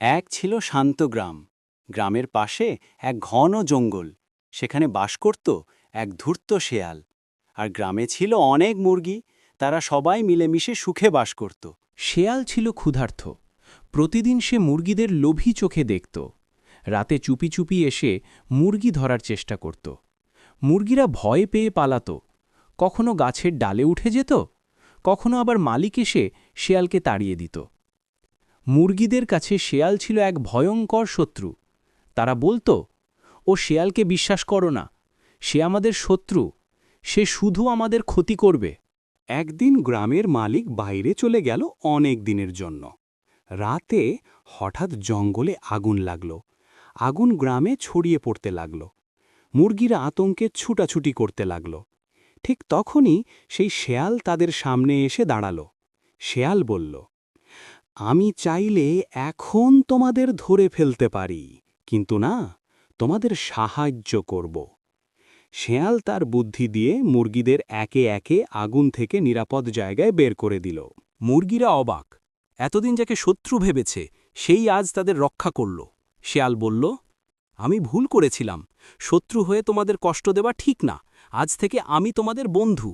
এক ছিল শান্ত গ্রাম। গ্রামের পাশে এক ঘন জঙ্গল। সেখানে বাস করত এক ধূর্ত শেয়াল। আর গ্রামে ছিল অনেক মুরগি। তারা সবাই মিলেমিশে সুখে বাস করত। শেয়াল ছিল ক্ষুধার্ত প্রতিদিন সে মুরগিদের লোভী চোখে দেখত। রাতে চুপি চুপি এসে মুরগি ধরার চেষ্টা করত। মুরগিরা ভয় পেয়ে পালাত। কখনো গাছের ডালে উঠে যেত, কখনো আবার মালিক এসে শেয়ালকে তাড়িয়ে দিত। মুরগিদের কাছে শেয়াল ছিল এক ভয়ঙ্কর শত্রু। তারা বলতো, ও শেয়ালকে বিশ্বাস করো না। সে আমাদের শত্রু। সে শুধু আমাদের ক্ষতি করবে। একদিন গ্রামের মালিক বাইরে চলে গেল অনেক দিনের জন্য। রাতে হঠাৎ জঙ্গলে আগুন লাগল। আগুন গ্রামে ছড়িয়ে পড়তে লাগল। মুরগিরা আতঙ্কে ছুটাছুটি করতে লাগল। ঠিক তখনই সেই শেয়াল তাদের সামনে এসে দাঁড়াল। শেয়াল বলল আমি চাইলে এখন তোমাদের ধরে ফেলতে পারি, কিন্তু না, তোমাদের সাহায্য করব। শেয়াল তার বুদ্ধি দিয়ে মুরগিদের একে একে আগুন থেকে নিরাপদ জায়গায় বের করে দিল। মুরগিরা অবাক। এতদিন যাকে শত্রু ভেবেছে, সেই আজ তাদের রক্ষা করল। শেয়াল বলল, আমি ভুল করেছিলাম। শত্রু হয়ে তোমাদের কষ্ট দেওয়া ঠিক না। আজ থেকে আমি তোমাদের বন্ধু।